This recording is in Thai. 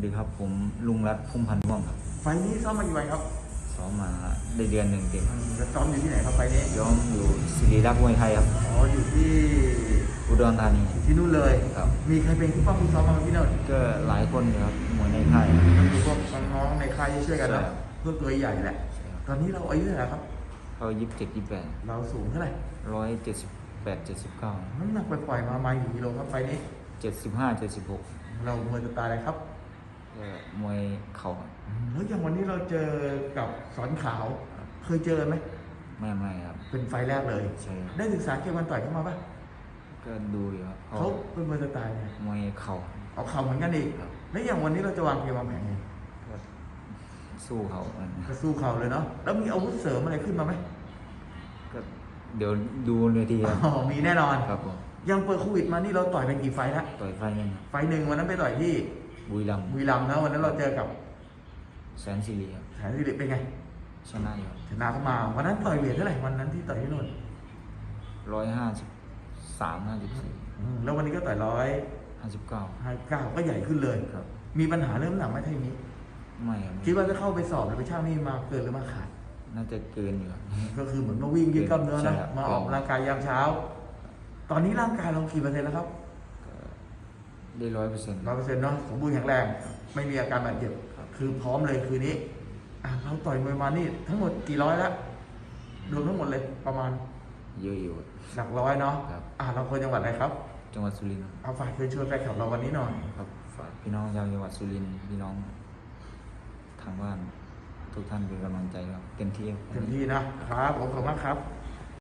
วัสดีครับผมลุงรัตน์พุ่มพันธ์ม่วงครับ ไฟล์นี้ซ้อมมากี่วันครับซ้อมมาได้เดือนหนึ่งเต็มอืมแล้วซ้อมอยู่ที่ไหนครับไฟล์นี้ย้อมอยู่ศิริรักษ์มวยไทยครับ อ๋ออยู่ที่อุดรธานีที่นู่นเลย ครับ มีใครเป็นผู้ป้องผู้ซ้อมมาที่นู่นก็หลายคนอยู่ครับมวยในค่ายก็คือพวกน้องๆในค่ายที่ช่วยกันเนาะใช่ครับเพื่อตัวใหญ่แหละ ตอนนี้เราอายุเท่าไหร่ครับ เขายี่สิบเจ็ดยี่สิบแปดเราสูงเท่าไหร่ร้อยเจ็ดสิบแปดเจ็ดสิบเก้าน้ำหนักปล่อยๆมามากี่กิโลครับไฟล์นี้เจ็ดสิบห้าเจ็ดสิบหกเรามวยสไตล์อะไรครับก็ มวยเข่าครับอืมแล้วอย่างวันนี้เราเจอกับสอนขาว เคยเจอไหมไม่ไม่ครับ เป็นไฟล์แรกเลย ใช่ครับได้ศึกษาเกมวันต่อยเข้ามาปะก็ดูอยู่ครับเขาเป็นมวยสไตล์ไงมวยเข่าเอาเข่าเหมือนกันอีกครับแล้วอย่างวันนี้เราจะวางเกมวางแผนไงก็สู้เขาอันนี้ก็สู้เข่าเลยเนาะแล้วมีอาวุธเสริมอะไรขึ้นมาไหมก็เดี๋ยวดูเวทีครับอ๋อมีแน่นอน ครับผมยังเปิดโควิดมานี่เราต่อยไปกี่ไฟล์แล้วต่อยไฟล์หนึงครับไฟล์หนึ่งวันนั้นไปต่อยที่ บุรีรัมย์บุรีรัมย์นะวันนั้นเราเจอกับแสนสิริครับแสนสิริเป็นไง ชนะอยู่ชนะเข้ามา วันนั้นต่อยเวทเท่าไหร่วันนั้นที่ต่อยที่นู่นร้อยห้าสิบสามห้าสิบสี่อืมแล้ววันนี้ก็ต่อยร้อยห้าสิบเก้าห้าเก้าก็ใหญ่ขึ้นเลยครับ มีปัญหาเรื่องน้ำหนักไหมทีนี้ไม่ครับคิดว่าจะเข้าไปสอบหรือไปช่างนี่มาเกินหรือมาขาดน่าจะเกินอยู่ครับก็คือเหมือนมาวิ่งยืดกล้ามเนื้อใช่นะครับมาออกครับกำลังกายยามเช้า ตอนนี้ร่างกายเรากี่เปอร์เซ็นต์แล้วครับก็ ได้ร้อยเปอร์เซ็นต์ร้อยเปอร์เซ็นต์เนาะสมบูรณ์แข็งแรง ไม่มีอาการบาดเจ็บครับคือพร้อมเลยคืนนี้อะเราต่อยมวยมานี่ทั้งหมดกี่ร้อยแล้วรวมทั้งหมดเลยประมาณ เยอะอยู่หลักร้อยเนาะครับอะเราคนจังหวัดอะไรครับ จังหวัดสุรินทร์เอาฝากเชิญชวนแฟนคลับเราวันนี้หน่อยครับฝากพี่น้องชาวจังหวัดสุรินทร์พี่น้อง ทางบ้านทุกท่านเป็นกำลังใจครับเต็มที่ครับเต็มที่นะครับผมขอบคุณมากครับ